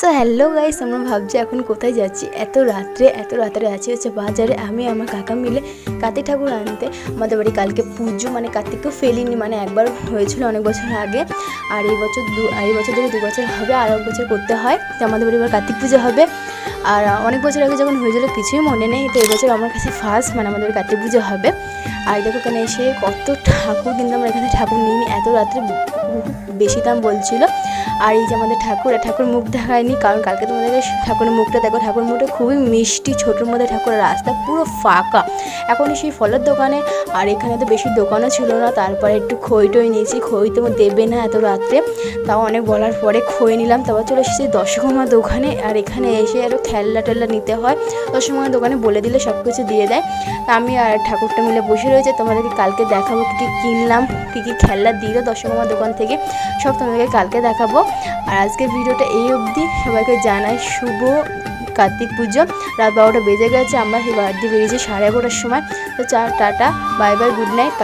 So hello guys আমরা ভাবছি এখন কোথায় যাচ্ছি? এত রাত্রে এত রাত্রে আছি হচ্ছে বাজারে। আমি আমার কাকা মিলে কার্তিক ঠাকুর আনতে, আমাদের বাড়ি কালকে পুজো মানে কার্তিককেও ফেলিনি মানে একবার হয়েছিল অনেক বছর আগে। আর এই বছর দু এই বছর ধরে দু বছর হবে, আর এক বছর করতে হয়। তো আমাদের বাড়ি এবার কার্তিক পুজো হবে। আর অনেক বছর আগে যখন হয়েছিল, কিছুই মনে নেই। তো এবছর আমার কাছে ফার্স্ট মানে আমাদের কার্তিক পুজো হবে। আর দেখো এখানে এসে কত ঠাকুর কিন্তু আমরা এখানে ঠাকুর নিইনি, এত রাত্রে বেশি দাম বলছিল। আর এই যে আমাদের ঠাকুর ঠাকুর মুখ দেখায়নি, কারণ কালকে তোমাদেরকে ঠাকুরের মুখটা দেখো, ঠাকুর মুখটা খুবই মিষ্টি, ছোটোর মধ্যে ঠাকুরের রাস্তা পুরো ফাঁকা। এখন সেই ফলের দোকানে। আর এখানে তো বেশি দোকানও ছিল না, তারপরে একটু খই টই নিয়েছি। খই তো দেবে না এত রাত্রে। তাও অনেক বলার পরে খই নিলাম, তারপর চলে এসেছি দশকর্মা দোকানে। আর এখানে এসে আরও খেলনা টেলনা নিতে হয়। দশকর্মা দোকানে বলে দিলে সব কিছু দিয়ে দেয়। তা আমি আর ঠাকুরটা মিলে বসে রয়েছে, তোমাদেরকে কালকে দেখাবো কী কী কিনলাম, কী কী খেলনা দিল দশকর্মা দোকান থেকে। সব তোমাদেরকে কালকে দেখাবো। আর আজকের ভিডিওটা এই অবধি। সবাইকে জানাই শুভ কার্তিক পুজো। রাত বারোটা বেজে গেছে, আমরা সেই বাড়ি দিয়ে বেরিয়েছি সাড়ে এগারোটার সময়। তো চা, tata, bye bye, good night